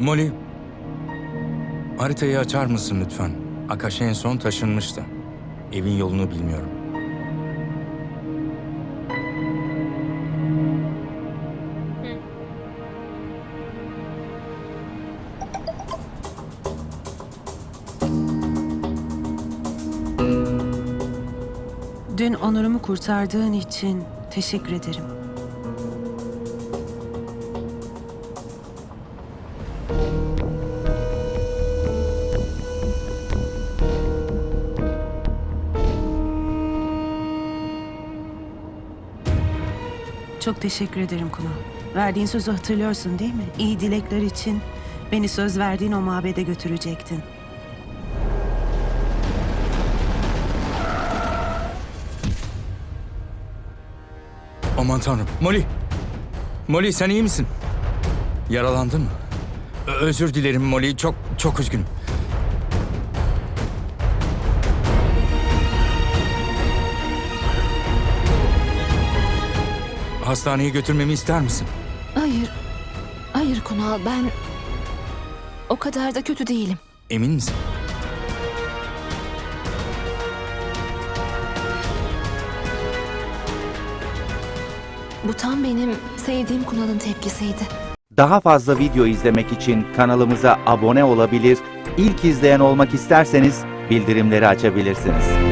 Molly, haritayı açar mısın lütfen? Akaş en son taşınmıştı. Evin yolunu bilmiyorum. Dün onurumu kurtardığın için teşekkür ederim. Çok teşekkür ederim Kunal. Verdiğin sözü hatırlıyorsun değil mi? İyi dilekler için beni söz verdiğin o mabede götürecektin. Aman tanrım. Molly! Molly sen iyi misin? Yaralandın mı? Özür dilerim Molly. Çok çok üzgünüm. Hastaneye götürmemi ister misin? Hayır. Hayır Kunal ben o kadar da kötü değilim. Emin misin? Bu tam benim sevdiğim Kunal'ın tepkisiydi. Daha fazla video izlemek için kanalımıza abone olabilir, ilk izleyen olmak isterseniz bildirimleri açabilirsiniz.